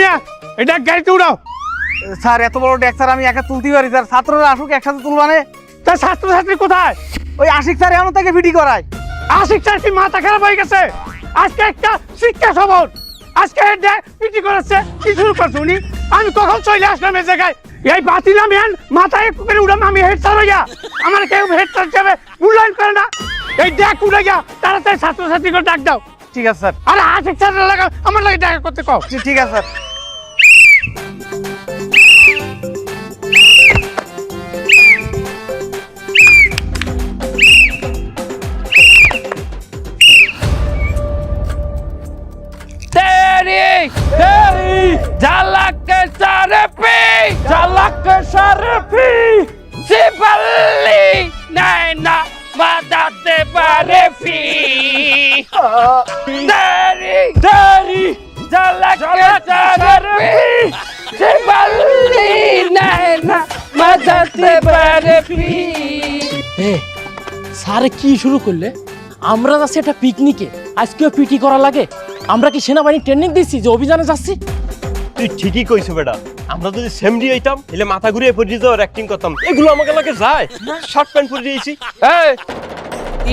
মিয়া এটা গাড়িতে উড়াও। স্যার এত বড় ডেক স্যার আমি একা তুলতে পারি স্যার। ছাত্ররা আসুক একসাথে তুলবানে ছাত্রছাত্রী কোথায়? ওই আশিক স্যার এমন থেকে ভিডি করায়। আশিক স্যার কি মাথা খারাপ হয়ে গেছে? আজকে একটা শিক্ষা সবল আজকে পিটি করেছে কি শুরু করছে উনি? আমি কখন চলে আসলাম এই জায়গায়? এই বাতিলাম ইয়ান মাথায় করে উড়াম আমি হেড স্যার হইয়া। আমার কেউ হেড স্যার হিসেবে মূল্যায়ন করে না। এই ডেক উড়ে গিয়া তাড়াতাড়ি ছাত্রছাত্রীকে ডাক দাও। ঠিক আছে স্যার। আরে আশিক স্যার লাগা আমার লাগে দেখা করতে কও। জি, ঠিক আছে স্যার। तेरी dari dari স্যার কি শুরু করলে আমরা যাচ্ছি একটা পিকনিকে আজকেও পিটি করা লাগে আমরা কি সেনাবাহিনী ট্রেনিং দিচ্ছি যে অভিযানে যাচ্ছি তুই ঠিকই কইছো বেটা আমরা যদি সেমডি হইতাম তাহলে মাথা ঘুরিয়ে পড়ে যেত অ্যাক্টিং করতাম এগুলো আমাকে লাগে যায় শর্ট প্যান্ট পরে দিয়েছি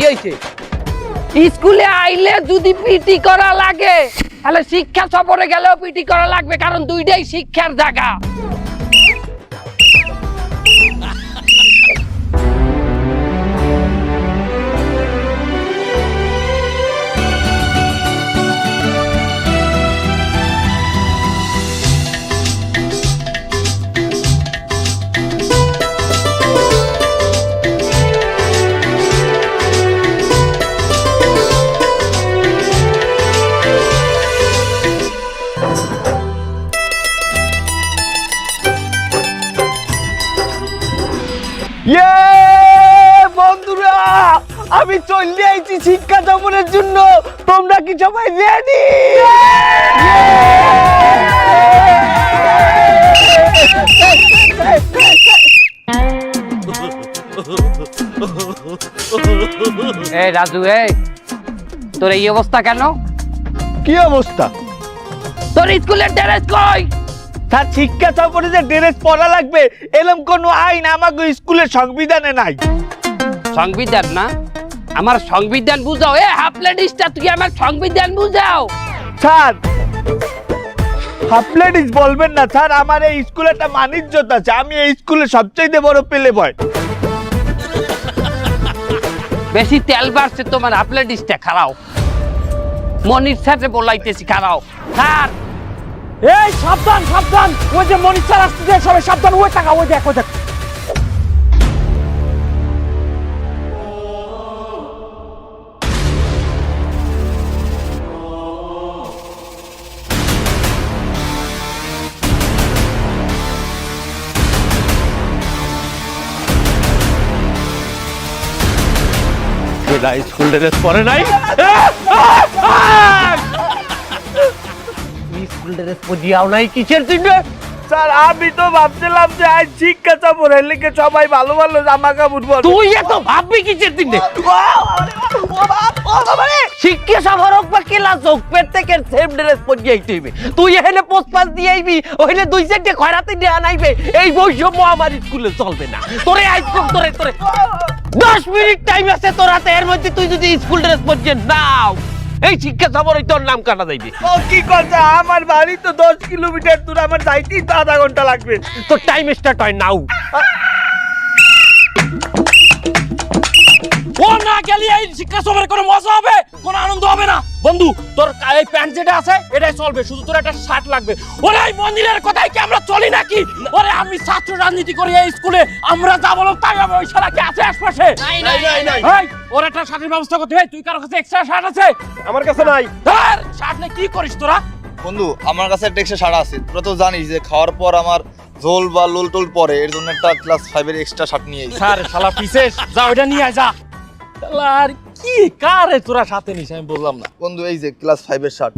এই স্কুলে আইলে যদি পিটি করা লাগে, তাহলে শিক্ষা সফরে গেলেও পিটি করা লাগবে, কারণ দুইটাই শিক্ষার জায়গা। রাজু এই তোর এই অবস্থা কেন? কি অবস্থা? তোর স্কুলের ড্রেস কই? তার শিক্ষা সফরে যে ড্রেস পরা লাগবে এরকম কোনো আইন আমাকে স্কুলের সংবিধানে নাই। সংবিধান না? আমার সংবিধান বুঝাও। এ হাফলেডিসটা তুই আমার সংবিধান বুঝাও। স্যার হাফ লেডিস বলবেন না স্যার আমার এই স্কুলে একটা মানিজ্যত আছে আমি এই স্কুলে সবচাইতে বড় পেলে বয় বেশি তেল বাড়ছে তোমার হাফলেডিসটা খারাও। মনির সাথে বলাইতেছি খারাও। স্যার! এই সাবধান সাবধান! ওই যে মনির স্যার আসতেছে, সবাই সাবধান। ওই টাকা, ওই দেখ ওই দেখ। বেটা স্কুল ড্রেস পরে নাই স্কুল ড্রেস পরিয়াও নাই কিসের জন্য স্যার আমি তো ভাবছিলাম যে আজ শিক্ষা সবাই ভালো ভালো জামা কাপড় পরবে তুই এত ভাববি কিসের দিনে শিক্ষা সফর হোক বা ক্লাস হোক প্রত্যেকের সেম ড্রেস পরিয়ে আইতে হইবে তুই এখানে পোস্ট পাস দিয়ে আইবি ওখানে দুই চারটে খয়রাতে দিয়ে আনাইবে এই বৈষম্য আমার স্কুলে চলবে না তোরে আইসক্রিম তোরে তোরে দশ মিনিট টাইম আছে তোর হাতে এর মধ্যে তুই যদি স্কুল ড্রেস পরছে নাও। এই শিক্ষা সবর তোর নাম কাটা যাইবে। ও কি কথা? আমার বাড়ি তো দশ কিলোমিটার দূর আমার যাইতেই তো আধা ঘণ্টা লাগবে। তোর টাইম স্টার্ট হয় নাও ও না গেলে এই শিক্ষা সফরে কোনো মজা হবে? কোনো আনন্দ হবে না? বন্ধু তোর এই প্যান্ট যেটা আছে এটাই চলবে। শুধু তোর একটা শার্ট লাগবে। ওরে এই মন্দিরের কথাই কি আমরা চলি নাকি? ওরে আমি ছাত্র রাজনীতি করি এই স্কুলে আমরা যা বলো তাই হবে ওই শালা কি আছে আশপাশে? নাই, নাই, নাই। এই ওর একটা শার্টের ব্যবস্থা করতে হবে। তুই কারও কাছে এক্সট্রা শার্ট আছে? আমার কাছে নাই। ধর শার্ট নিয়ে কি করিস তোরা? বন্ধু আমার কাছে একটা এক্সট্রা শার্ট আছে। তোরা তো জানিস যে খাওয়ার পর আমার ঝোল বা লোল টোল পরে এর জন্য একটা ক্লাস ফাইভের এক্সট্রা শার্ট নিয়ে। স্যার শালা পিসেস যা ওইটা নিয়ে আয় যা। শালা আর কি কারে তোরা সাথে নিস আমি বললাম না। বন্ধু এই যে ক্লাস ফাইভের শার্ট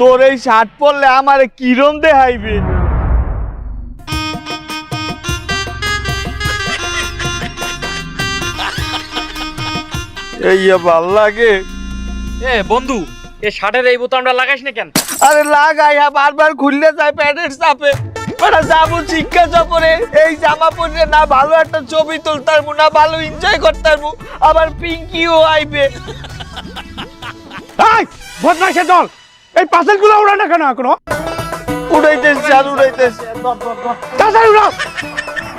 তোর এই শার্ট পরলে আমার কিরম দেখাইবে? এই ভালো লাগে। এ বন্ধু এই শার্টের এই বোতামটা লাগাইস না কেন? আরে লাগাইয়া বারবার খুললে যায় প্যান্টের চাপে। মানে যাব শিক্ষা সফরে। এই জামা পরে না ভালো একটা ছবি তুলতার না ভালো এনজয় করতার আবার পিঙ্কিও আইবে। এই বদমাইশের দল এই পার্সেলগুলো উড়া না কেন এখনও? উড়াইতেছে আর উড়াইতেছে। তাড়াতাড়ি উড়াও।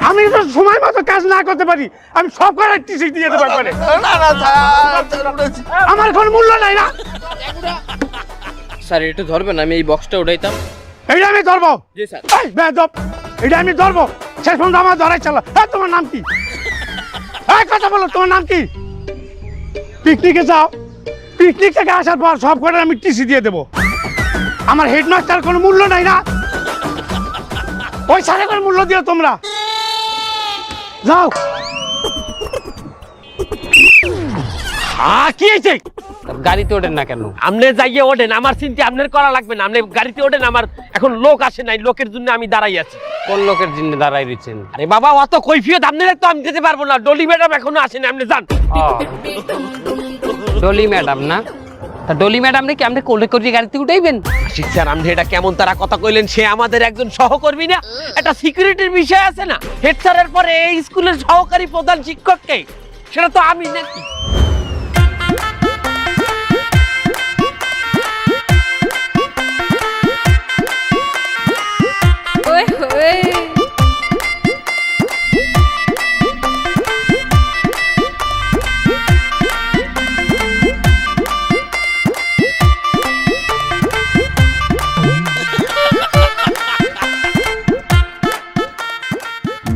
আমি তো সময় মতো কাজ না করতে পারি আমি সব করে টিসি দিয়ে যেতে পারব না না আমার কোনো মূল্য নাই না। স্যার একটু ধরবেন আমি এই বক্সটা উঠাইতাম এইটা আমি ধরবো। জি স্যার। এই বেদব এটা আমি ধরবো। শেষ পর্যন্ত আমার ধরাই চালা হ্যাঁ তোমার নাম কি? এই কথা বলো তোমার নাম কি? পিকনিকে যাও। পিকনিক থেকে আসার পর সব করে আমি টিসি দিয়ে দেবো। আমার হেডমাস্টার কোনো মূল্য নাই না। ওই সাড়ে করে মূল্য দিও তোমরা। যাও। আ কি হয়েছে? গাড়িতে ওঠেন না কেন? আপনি যাইয়ে ওঠেন আমার চিন্তা আপনার করা লাগবে না। আপনি গাড়িতে ওঠেন আমার এখন লোক আসে নাই লোকের জন্য আমি দাঁড়াই আছি। কোন লোকের জন্য দাঁড়াই রয়েছেন? আরে বাবা অত কৈফিয়ত আপনার তো আমি দিতে পারব না। ডলি ম্যাডাম এখনও আসেনি আপনি যান। ডলি ম্যাডাম না? তা ডলি ম্যাডাম নাকি আপনি কোলে করে গাড়িতে উঠাইবেন? আশিক স্যার আপনি এটা কেমন তারা কথা কইলেন সে আমাদের একজন সহকর্মী না? একটা সিকিউরিটির বিষয় আছে না? হেড স্যারের পরে এই স্কুলের সহকারী প্রধান শিক্ষককে সেটা তো আমি নাকি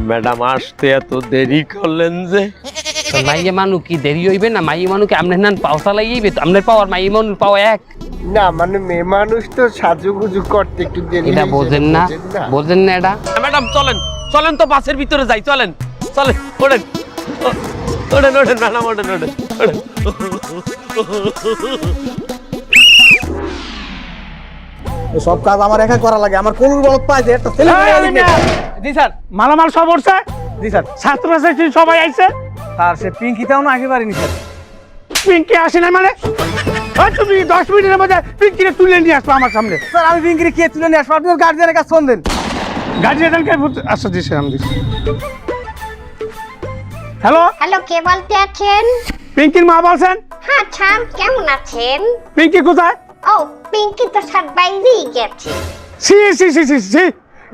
ম্যাডাম আসতে এত দেরি করলেন যে তো মাইয়ে মানু কি দেরি হইবে না মাইয়ে মানু কি আপনার নান পাওয়া লাগাইবে তো আপনার পাওয়ার মাইয়ে মানুর পাওয়া এক না মানে মেয়ে মানুষ তো সাজুগুজু করতে একটু দেরি এটা বোঝেন না বোঝেন না। এটা। ম্যাডাম চলেন চলেন তো বাসের ভিতরে যাই চলেন চলেন ওঠেন। ওঠেন ওঠেন ম্যাডাম ওঠেন ওঠেন সব কাজ আমার একা করা লাগে আমার কোন বলত পাই যে একটা ছেলে। জি স্যার। মালামাল সব উঠছে? জি স্যার। ছাত্র ছাত্রী সবাই আইছে? স্যার সে পিঙ্কিটাও না আগে পারিনি স্যার পিঙ্কি আসে না মানে? তুমি দশ মিনিটের মধ্যে পিঙ্কিরে তুলে নিয়ে আসব আমার সামনে। স্যার আমি পিঙ্কিরে কে তুলে নিয়ে আসব? আপনি গার্জিয়ানের কাছে ফোন দেন। গার্জিয়ানকে আচ্ছা দিছি আমি দিছি হ্যালো হ্যালো কে বলতে আছেন? পিঙ্কির মা বলছেন? হ্যাঁ ছাম কেমন আছেন? পিঙ্কি কোথায়? ও পিঙ্কি তো সাত বাইরেই গেছে। C C C C C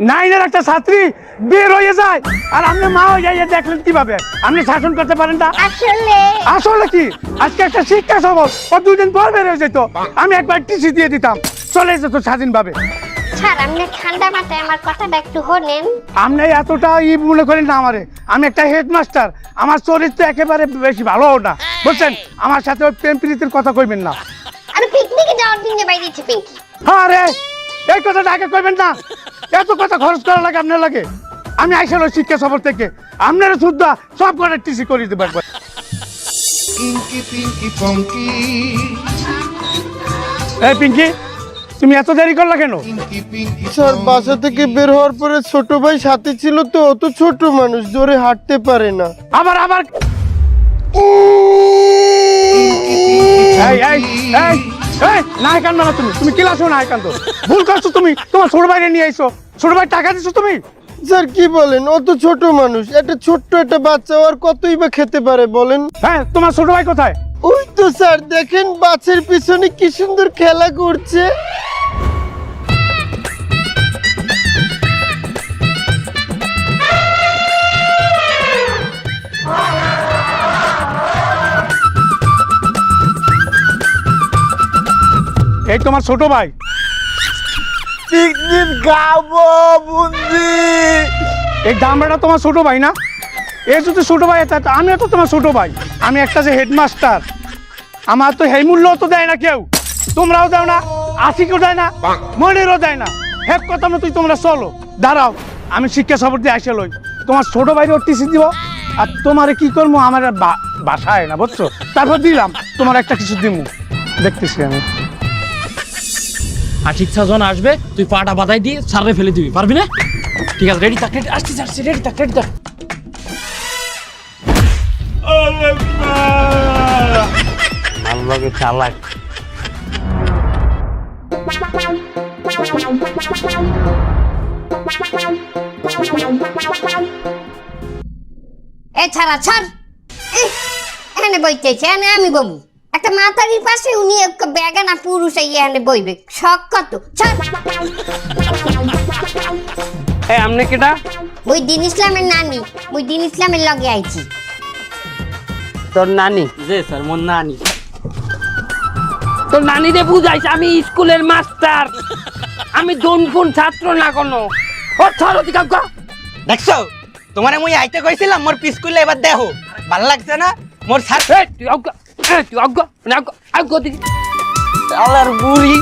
নাইনের একটা ছাত্রী বের হয়ে যায়। আর আপনি মা হয়ে যাইয়ে দেখলেন কীভাবে? আপনি শাসন করতে পারেন না। আসলে আসলে কি? আজকে একটা শিক্ষা সবল ও দুদিন পর বের হয়ে যেত আমি একবার টিসি দিয়ে দিতাম। চলে যেত স্বাধীনভাবে। স্যার আপনি ঠান্ডা মাথায় আমার কথাটা একটু শোনেন আপনি এতটা ই মনে করেন না আমারে। আমি একটা হেডমাস্টার। আমার চরিত্র একেবারে বেশি ভালো না। বুঝছেন? আমার সাথে ওই প্রেম প্রীতির কথা কইবেন না। আমি পিকনিকে যাওয়ার জন্য বাইরেছি পিঙ্কি। হ্যাঁ রে এই কথাটা আগে কইবেন না। এত কথা খরচ করা লাগে আপনার লাগে? আমি আইসাল শিক্ষা সফর থেকে। আপনারা শুদ্ধ সব করে টিসি করে দিতে পারব এই পিঙ্কি তুমি এত দেরি করলা কেন? স্যার বাসা থেকে বের হওয়ার পরে ছোট ভাই সাথে ছিল তো অত ছোট মানুষ জোরে হাঁটতে পারে না। আবার আবার। এই এই এই। এই নাই কান্দো না তুমি? তুমি ক্লাসও নাই কান্দো ভুল করছ তুমি। তোমার ছোট ভাইরে নিয়ে আইছো। ছোট ভাই টাকা দিছো তুমি? স্যার কি বলেন? অত ছোট মানুষ। একটা ছোট্ট একটা বাচ্চা আর কতই বা খেতে পারে বলেন? হ্যাঁ তোমার ছোট ভাই কোথায়? ওই তো স্যার দেখেন বাচ্চার পিছনে কি সুন্দর খেলা করছে। এই তোমার ছোট ভাই। পিকনিক খাব বুদ্ধি এই দামড়াটা তোমার ছোট ভাই না? এ যদি ছোট ভাই তো আমিও তো তোমার ছোট ভাই। আমি একটা যে হেডমাস্টার। আমার তো সেই মূল্য তো দেয় না কেউ। তোমরাও দাও না আশিকেও দেয় না মনেরও দেয় না। হেড কথা মতোই তোমরা চলো। দাঁড়াও আমি শিক্ষা সফর দিয়ে আসে লই। তোমার ছোট ভাইরে টিসি দিব আর তোমারে কি করব? আমার বাসায় না বুঝছ? তারপর দিলাম তোমার একটা কিছু দিমু। দেখতেছি আমি। আর ঠিক যখন আসবে তুই পাটা বাদাই দিয়ে সারে ফেলে দিবি পারবি না? ঠিক আছে রেডি থাক রেডি আসছি আসছি রেডি থাক রেডি থাক আল্লাহকে চালাক। এ ছাড়া ছাড়। এখানে বইতেছে এখানে আমি বমু একটা মাতারির পাশে উনি এক বেগানা পুরুষ এখানে বইবে। শখ কত? এই আমনে কেটা মুই দিন ইসলামের নানি মুই দিন ইসলামের লগে আইছি। তোর নানি? জি স্যার মোর নানি। তোর নানি রে বুঝাইছে আমি স্কুলের মাস্টার। আমি দনফুন ছাত্র না কোনো। ও ছাড়ো দিকা গা। দেখছ? তোমারে মুই আইতে কইছিলাম মোর পিসকুলে এবার দেখো। ভালো লাগছে না? মোর সাথ এই তুই না আউগা আউগা দিকে আলার বুড়ি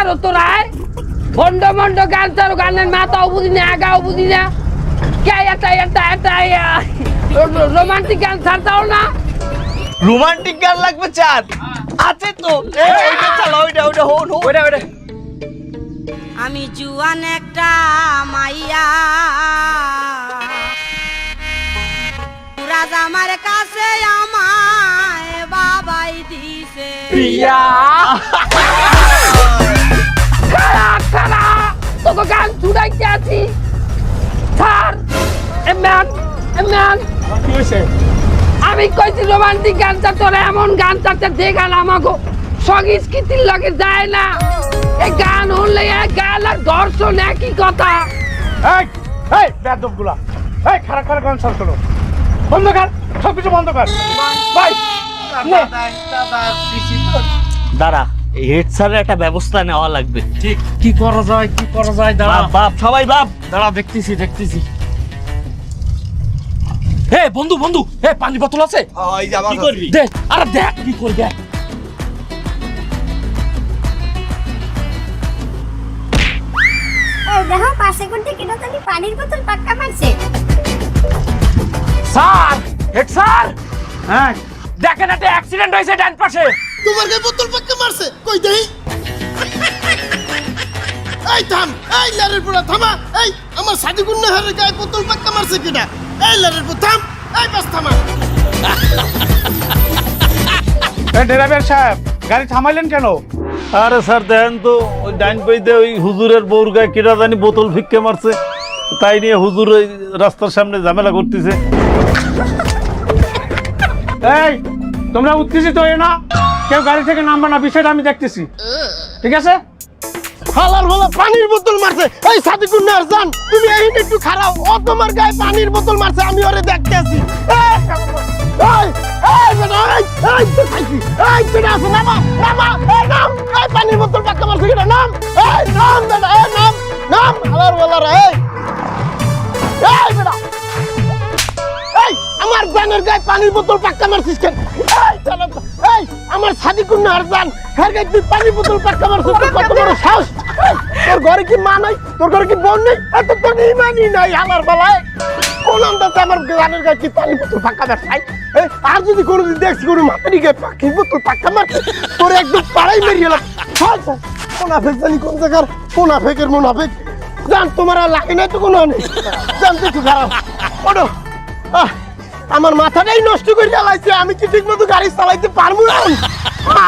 লম্বার গান ছাড়ো তোরা এই? ভন্ড মন্ড গান ছাড়ো গানের মাথাও বুঝি না আগাও বুঝি না। কে এটা এটা এটা রোমান্টিক গান ছাড়তাও না। রোমান্টিক গান লাগবে চাঁদ। আছে তো। এই, ওইটা চালো ওইটা ওইটা হোন হোন। ওইটা ওইটা। আমি জুয়ান একটা মাইয়া। রাজ আমার কাছে আমায় বাবাই দিছে। খারা খারা তোকে গান ছুড়াইতে আছি। স্যার এ ম্যান এ কি আমি কইছি রোমান্টিক গান চা তোরা এমন গান চাচ্ছে যে গান আমাকে সংস্কৃতির লগে যায় না। এই গান হলে এক গান আর দর্শন একই কথা। এই এই বেদবগুলা এই খারাপ খারাপ গান সব বন্ধ কর সব কিছু বন্ধ কর। ভাই নে। হেড স্যারের একটা ব্যবস্থা নেওয়া লাগবে। ঠিক কি করা যায় কি করা যায় দাঁড়া। বাপ সবাই বাপ। দাঁড়া দেখতেছি দেখতেছি। হে বন্ধু বন্ধু হে পানি বোতল আছে? এই কি করবি? দে আরে দেখ কি করবি দেখ। দেখো পাশে করতে কিনা জানি পানির বোতল পাক্কা মারছে। Sir head sir. হ্যাঁ দেখেন একটা অ্যাক্সিডেন্ট হয়েছে ডান পাশে। তোমার গায়ে বোতল পাক্কা মারছে। কই দেই? এই থাম এই লারের পোড়া থামা। এই আমার সাদিকুন নাহারের গায়ে বোতল পাক্কা মারছে কিনা? এই লারের পোড়া থাম এই বাস থামা। এই ড্রাইভার সাহেব গাড়ি থামাইলেন কেন? আরে স্যার দেখেন তো ওই ডাইন পাইতে ওই হুজুরের বউর গায়ে কিরা জানি বোতল ফিক্কে মারছে। তাই নিয়ে হুজুর ওই রাস্তার সামনে ঝামেলা করতেছে। এই তোমরা উত্তেজিত হয়ে না? কেউ গাড়ি থেকে নামবে না বিষয়টা আমি দেখতেছি। ঠিক আছে? হালার হলা পানির বোতল মারছে। এই সাদিকুন জান তুমি এই একটু খারাপ ও তোমার গায়ে পানির বোতল মারছে আমি ওরে দেখতে এই, এই, এই, এই, এই, নামা, এই, এই, পানির বোতল পাক্কা মারছে কিনা, নাম, এই, নাম, বেটা, এই, নাম, নাম, হালার হলারা, এই, এই, বেটা, এই, আমার গায়ে পানির বোতল পাক্কা মারছিস কেন? এই চলো তো, এই আমার সাদিকুন নাহার জান। হ্যাঁ গায়ে তুই পানির বোতল পাক্কা মারছিস তোর কত বড় সাহস। তোর ঘরে কি মা নাই? তোর ঘরে কি বোন নেই? এত তো ইমানই নাই আমার বেলায়। কোন আন্দাজে আমার জানের গায়ে কি পানির বোতল পাক্কা মারছাই এই, আর যদি কোনোদিন দেখছি কোনো মাতারি গায়ে পাখির বোতল পাক্কা মারছে তোর একদম পাড়াই মেরিয়ে গেলাম মোনাফেক জানি কোন জায়গার? মোনাফেকের মোনাফেক। জান তোমার আর লাগে নাই তো কোনো নেই। জানতে একটু খারাপ ওটো আহ, আমার মাথাটাই নষ্ট করে চালাইছে আমি কি ঠিক মতো গাড়ি চালাইতে পারব না?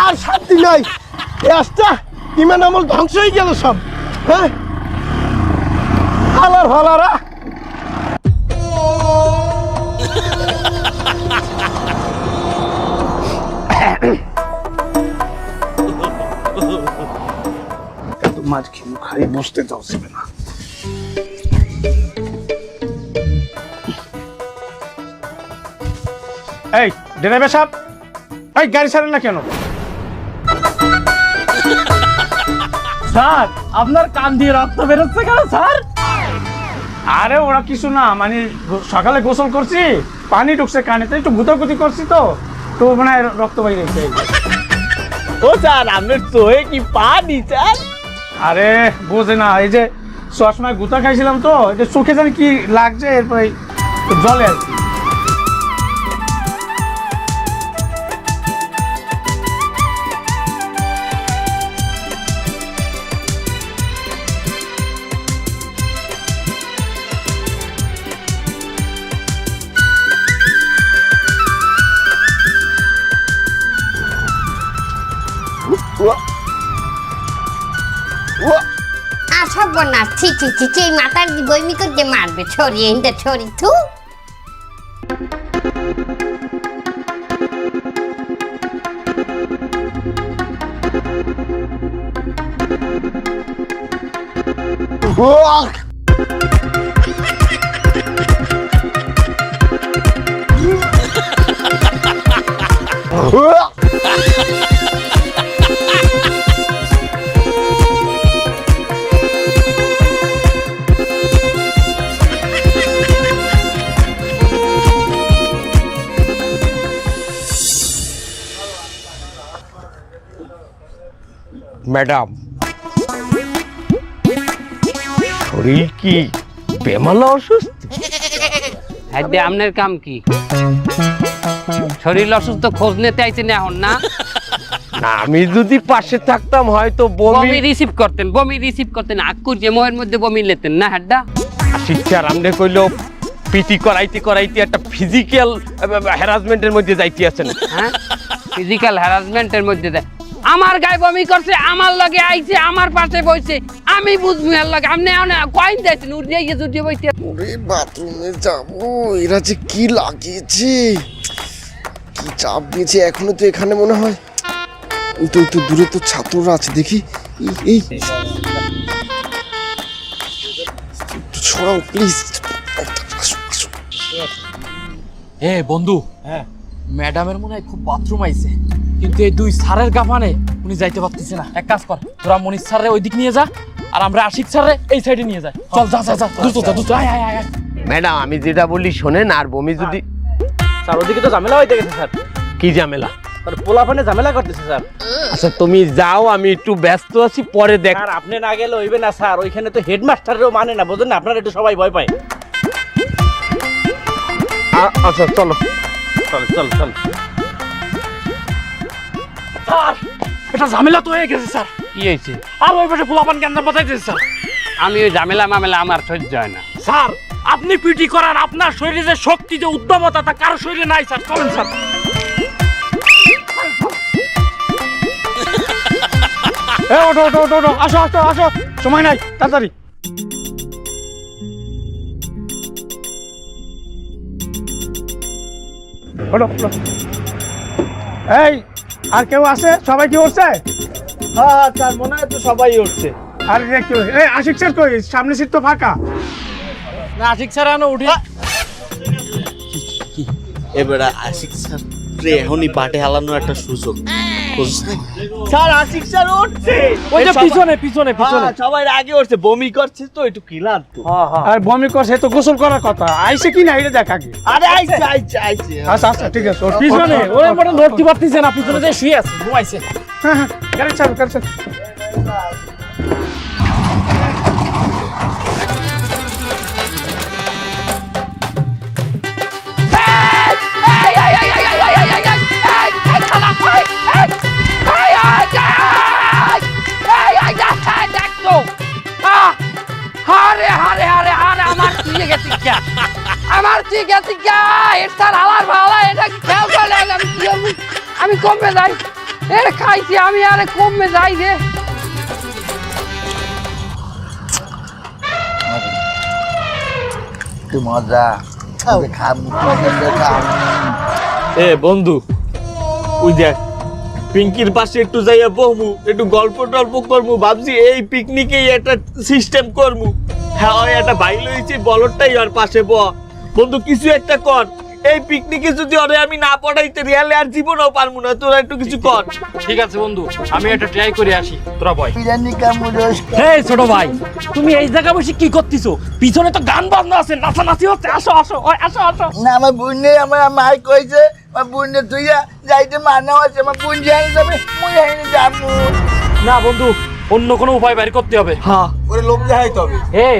আর শান্তি নাই। এসটা ইমান আমল ধ্বংস হয়ে গেল সব হ্যাঁ? হালার হালারা। মাছ খেয়ে খাই বসতে সেবে না এই ড্রাইভার সাহেব এই গাড়ি ছাড়েন না কেন? স্যার আপনার কান দিয়ে রক্ত বেরোচ্ছে কেন স্যার? আরে ওরা কিছু না মানে সকালে গোসল করছি পানি ঢুকছে কানে তো একটু গুতাগুতি করছি তো তো মানে রক্ত বাইরে গেছে। ও স্যার আপনার চোহে কি পানি স্যার? আরে বোঝে না এই যে চশমায় গুতা খাইছিলাম তো এই যে চোখে জানি কি লাগছে এরপরে জলে আর কি। ছি ছি ছি ছি মাথার দি বইমি করে মারবে। ছড়িয়ে হিন্দে ছড়ি থু। ম্যাডাম। শরীর কি বেমালা অসুস্থ? হ্যাঁ আপনার কাম কি? শরীর অসুস্থ খোঁজ নিতে আইছেন এখন না? আমি যদি পাশে থাকতাম হয়তো বমি রিসিভ করতেন বমি রিসিভ করতেন। আকুর যে মোহের মধ্যে বমি লেতেন না হাড্ডা? শিক্ষার আমনে কইলো পিটি করাইতে করাইতে একটা ফিজিক্যাল হ্যারাসমেন্টের মধ্যে যাইতে আছেন। হ্যাঁ? ফিজিক্যাল হ্যারাসমেন্টের মধ্যে আমার গায়ে বমি করছে আমার লগে আইছে আমার পাশে বইছে। আমি বুঝব এর লগে। আপনি কয়েন দিয়েছেন উড়িয়ে গিয়ে উঠিয়ে বইতে ওরে বাথরুমে যাব এরা যে কি লাগিয়েছে? কি চাপ দিয়েছে এখনও তো এখানে মনে হয়। তো একটু দূরে তো ছাত্ররা আছে দেখি। এই, এই। ছড়াও প্লিজ এ বন্ধু। হ্যাঁ। ম্যাডামের মনে হয় খুব বাথরুম আইছে। কিন্তু এই দুই স্যারের গাফানে উনি যাইতে পারতেছে না। এক কাজ কর তোরা মনির স্যারে ওই দিক নিয়ে যা আর আমরা আশিক স্যারে এই সাইডে নিয়ে যাই। চল যা যা যা দ্রুত যা দ্রুত আয় আয় আয় আয়। ম্যাডাম আমি যেটা বলি শোনেন আর বমি যদি স্যার ওদিকে তো ঝামেলা হইতে গেছে স্যার। কি ঝামেলা? পোলাফানে ঝামেলা করতেছে স্যার। আচ্ছা তুমি যাও আমি একটু ব্যস্ত আছি পরে দেখ আর আপনি না গেলে হইবে না স্যার। ওইখানে তো হেডমাস্টারেরও মানে না বোঝেন না? আপনারা একটু সবাই ভয় পায়। আচ্ছা চলো। চল চল চল। স্যার এটা ঝামেলা তো হয়ে গেছে স্যার। কি হয়েছে? আর ওই পাশে পোলাপান কেন বাঁচাইতেছে স্যার। আমি ওই ঝামেলা মামেলা আমার সহ্য হয় না। স্যার আপনি পিটি করার আপনার শরীরে যে শক্তি যে উদ্যমতা তা কারও শরীরে নাই স্যার। চলেন স্যার। এ ওঠো ওঠো ওঠো ওঠো। আসো আসো আসো। সময় নাই তাড়াতাড়ি। ওঠো। এই আর কেউ আছে? সবাই কি উঠছে? হ্যাঁ হ্যাঁ স্যার মনে হয় তো সবাই উঠছে। আর একটু এই আশিক স্যার কই? সামনে সিট তো ফাঁকা। না আশিক স্যার আনো উঠে এবারে আশিক স্যার এখনই বাটে হালানোর একটা সুযোগ। স্যার আশিক স্যার উঠছে ওই যে সবাই- পিছনে পিছনে পিছনে হ্যাঁ, সবাই আগে উঠছে বমি করছে তো একটু ক্লান্ত আর বমি করছে তো গোসল করার কথা আইছে কি না এটা দেখ আগে আরে আইছে আইছে আইছে আচ্ছা আচ্ছা ঠিক আছে ওর পিছনে ওরে মনে নড়তে পারতেছে না পিছনে যে শুয়ে আছে ঘুমাইছে হ্যাঁ হ্যাঁ গাড়ি চালু গাড়ি চালু গেছি হালার ভালা এটা খেয়াল করে আমি কমে যাই। এর খাইছি আমি আরে কমে যাই রে। এ বন্ধু ওই দেখ পিঙ্কির পাশে একটু যাইয়া বহমু একটু গল্প টল্প করমু ভাবছি এই পিকনিকেই একটা সিস্টেম করমু। হ্যাঁ ওই একটা বাইল হয়েছে বলরটাই আর পাশে ব বন্ধু কিছু একটা কর। এই পিকনিকে যদি ওরে আমি না পড়াইতে রিয়ালে আর জীবনও পারব না। তোরা একটু কিছু কর। ঠিক আছে বন্ধু আমি এটা ট্রাই করে আসি। তোরা বয়। এই ছোট ভাই তুমি এই জায়গা বসে কি করতেছো? পিছনে তো গান বাজনা আছে নাচানাচি হচ্ছে। আসো আসো ওই, আসো আসো। না আমার বোনে আমার মাই কইছে আমার বোনে তুইয়া যাইতে মানা আছে আমার বোন জানি যাবে মুই হাইনি যাব। না বন্ধু অন্য কোনো উপায় বের করতে হবে। হ্যাঁ। ওরে লোক দেখাইতে হবে। এ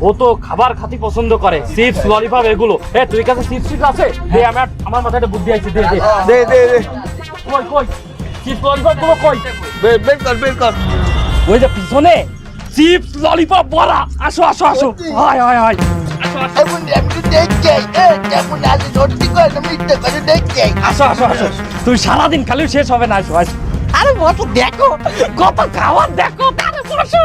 ও তো খাবার খাতি পছন্দ করে। চিপস ললিপপ এগুলো। এ তুই কাছে চিপস টিপস আছে? দে আমার আমার মাথায় একটা বুদ্ধি আছে দে দে। দে দে দে। কই কই? চিপস ললিপপগুলো কই? বের কর বের কর। ওই যে পিছনে? চিপস ললিপপ বড়া। আসো আসো আসো। হায় হায় হায়। আমি আসো আসো আসো। তুই সারাদিন খালি শেষ হবে না আসো আসো। আরে বসো দেখো। কত খাবার দেখো তাহলে বসো।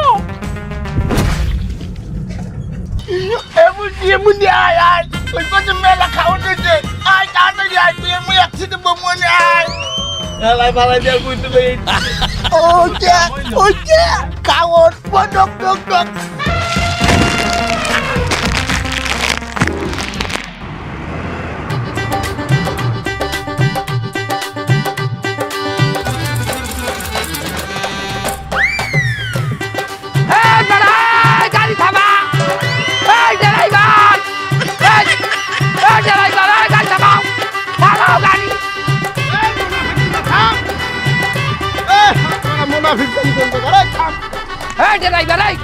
এমন এমন আয় আয় ওই কত মেলা খাওয়ান দিচ্ছে আয় তাড়াতাড়ি আয় তুই আমি একসাথে বমনে আয় এলাই পালাই দিয়ে কইতে পারি ওকে ওকে খাওয়ান পটক টক টক এই এই ড্রাইভার এই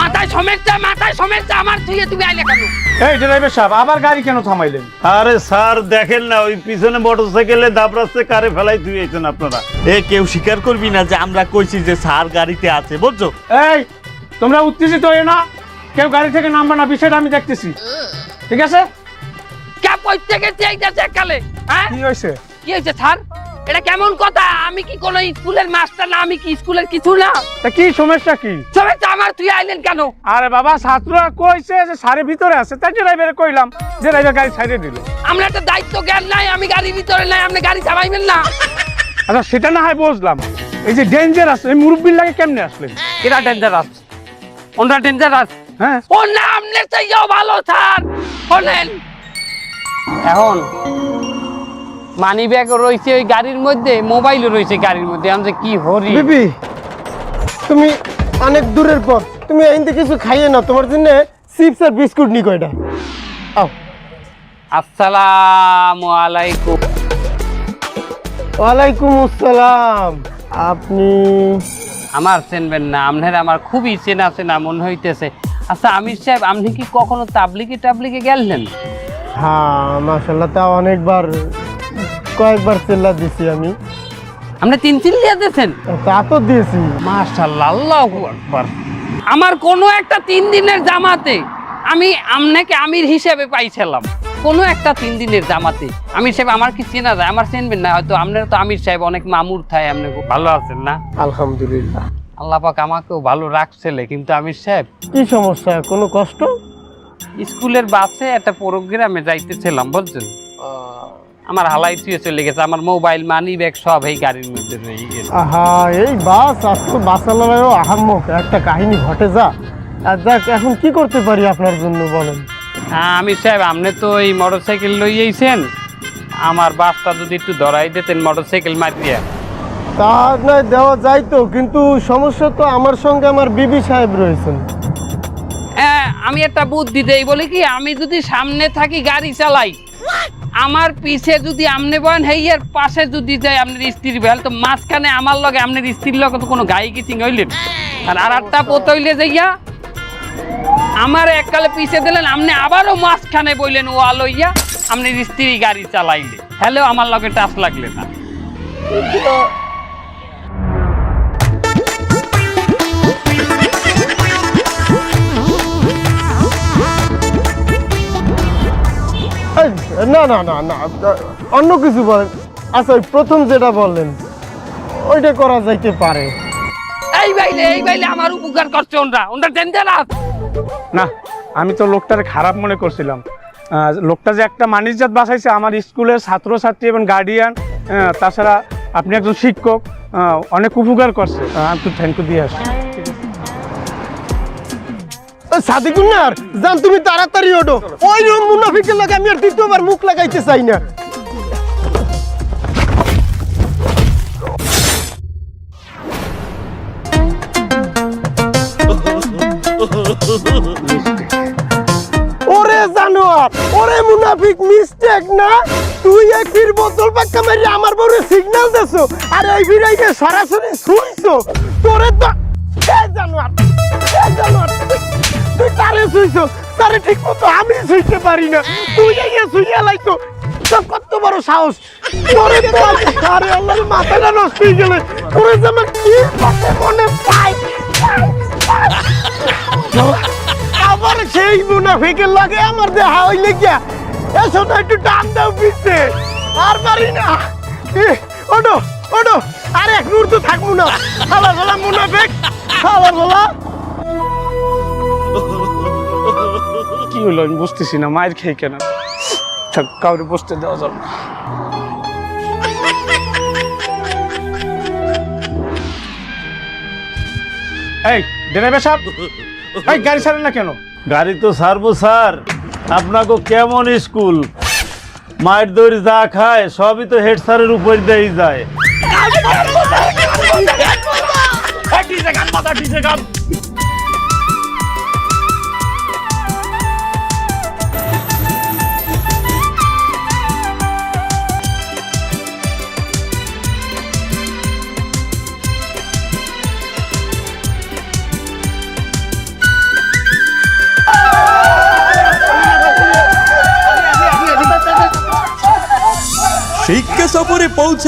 মাথায় সমস্যা মাথায় সমস্যা আমার থেকে তুমি আইলে কেন? এই ড্রাইভার সাহেব আবার গাড়ি কেন থামাইলেন? আরে স্যার দেখেন না ওই পিছনে মোটরসাইকেলে দাবড়াচ্ছে কারে ফেলাই ধুয়েছেন আপনারা। এ কেউ স্বীকার করবি না যে আমরা কইছি যে স্যার গাড়িতে আছে বুঝছ? এই তোমরা উত্তেজিত হয়ে না? কেউ গাড়ি থেকে নামবে না বিষয়টা আমি দেখতেছি। ঠিক আছে? কে এইটা দেখালে হ্যাঁ? কি হয়েছে কি হয়েছে স্যার? এটা কেমন কথা? আমি কি কোনো স্কুলের মাস্টার না? আমি কি স্কুলের কিছু না? তা কি সমস্যা কি? সমস্যা আমার? তুই আইলেন কেন? আরে বাবা ছাত্ররা কইছে যে সারে ভিতরে আছে তাই ড্রাইভারে কইলাম যে ড্রাইভার গাড়ি সাইডে দিল। আমরা একটা দায়িত্ব জ্ঞান নাই আমি গাড়ির ভিতরে নাই আপনি গাড়ি চালাইবেন না। আচ্ছা সেটা না হয় বুঝলাম। এই যে ডেঞ্জারাস এই মুরব্বির লাগে কেমনে আসলেন? এরা ডেঞ্জারাস ওনরা ডেঞ্জারাস হ্যাঁ। ও নাম চাইও ভালো স্যার। শোনেন। এখন মানি ব্যাগ রয়েছে ওই গাড়ির মধ্যে মোবাইলও রয়েছে গাড়ির মধ্যে। আমি কি হরি। বিবি তুমি অনেক দূরের পর তুমি থেকে কিছু খাইয়ে না তোমার জন্য চিপস আর বিস্কুট নি কয়টা আও। আসসালামু আলাইকুম। ওয়ালাইকুম আসসালাম। আপনি? আমার চেনবেন না আপনার আমার খুবই চেনা চেনা মনে হইতেছে। আচ্ছা আমির সাহেব আপনি কি কখনো তাবলিগে টাবলিগে গেলেন? হ্যাঁ মাশাল্লাহ তা অনেকবার কয়েকবার চেল্লা দিছি আমি। আপনি তিন তিন দিয়ে দিয়েছেন? তা তো দিয়েছি। মাশাল্লাহ আল্লাহু আকবার। আমার কোনো একটা তিন দিনের জামাতে আমি আপনাকে আমির হিসেবে পাইছিলাম। কোনো একটা তিন দিনের জামাতে। আমির সাহেব আমার কি চেনা যায়? আমার চেনবেন না হয়তো আপনার তো আমির সাহেব অনেক মামুর থায় আপনি ভালো আছেন না? আলহামদুলিল্লাহ। আল্লাহ পাক আমাকেও ভালো রাখছিলে কিন্তু আমির সাহেব? কি সমস্যা? কোনো কষ্ট? স্কুলের বাসে একটা প্রোগ্রামে যাইতেছিলাম বুঝছেন? আমার হালাই থুয়ে চলে গেছে আমার মোবাইল মানি ব্যাগ সব এই গাড়ির মধ্যে রয়ে গেছে। আহা এই বাস আজকে আহাম্মক। একটা কাহিনী ঘটে যা। আর যাক এখন কি করতে পারি আপনার জন্য বলেন? হ্যাঁ আমি সাহেব আপনি তো এই মোটর সাইকেল লইয়েছেন আমার বাসটা যদি একটু ধরাই দিতেন মোটর সাইকেল মারিয়া। তা নয় দেওয়া যাইতো কিন্তু সমস্যা তো আমার সঙ্গে আমার বিবি সাহেব রয়েছেন। হ্যাঁ আমি একটা বুদ্ধি দেই বলে কি আমি যদি সামনে থাকি গাড়ি চালাই। আমার পিছে যদি আমনে বলেন হেইয়ের পাশে যদি যায় আপনার স্ত্রীর বেল তো মাঝখানে আমার লগে আপনার স্ত্রীর লগে তো কোনো গাই কিচিং হইলেন। আর আর একটা পোত হইলে যাইয়া আমার এককালে পিছে দিলেন আপনি আবারও মাঝখানে বইলেন ও আলইয়া আপনার স্ত্রী গাড়ি চালাইলে। হ্যালো আমার লগে টাচ লাগলে না। না না না না অন্য কিছু বলেন। আচ্ছা ওই প্রথম যেটা বললেন ওইটা করা যাইতে পারে। এই বাইলে এই বাইলে আমার উপকার করছে ওনরা। ওনরা ডেঞ্জারাস না? আমি তো লোকটার খারাপ মনে করছিলাম। লোকটা যে একটা মানিজ্জাত বাসাইছে আমার স্কুলের ছাত্রছাত্রী এবং গার্ডিয়ান তাছাড়া আপনি একজন শিক্ষক অনেক উপকার করছে। আমি তো থ্যাংক ইউ দিয়ে আসি সাদিকুন্নার জান তুমি তাড়াতাড়ি ওঠো। ওই রকম মুনাফিকের লাগে আমি আর দ্বিতীয়বার মুখ লাগাইতে চাই না। ওরে জানোয়ার, ওরে মুনাফিক মিস্টেক না? তুই এক ফির বোতল পাক্কা মারি আমার বউরে সিগন্যাল দেছো, আর এই ফিরাইকে সরাসরি শুনছো? তোরে তো জানোয়ার জানোয়ার তারে শুইছো? তারে ঠিক মতো আমি শুইতে পারি না। তুই এই শুইয়া লাইতো কত বড় সাহস? তোরে তো আরে আল্লাহর মাথাটা নষ্ট হয়ে গেলে। তোরে যে কি কথা মনে পাই? আবার সেই মুনাফিকের লাগে আমার দেহা হইলে গিয়া এসো না একটু টান দাও পিছনে আর পারি না। ওডো ওডো আর এক মুহূর্ত থাকব না। হালা হালা মুনাফিক। হালা হালা কি হলো আমি বুঝতেছি না মায়ের খেয়ে কেন থাক, কাউরে বসতে দেওয়া যাবে না এই ড্রাইভার সাহেব এই গাড়ি ছাড়েন না কেন গাড়ি তো ছাড়বো স্যার আপনাকে কেমন স্কুল মায়ের দড়ি যা খায় সবই তো হেড স্যারের উপর দিয়েই যায় সফরে পৌঁছে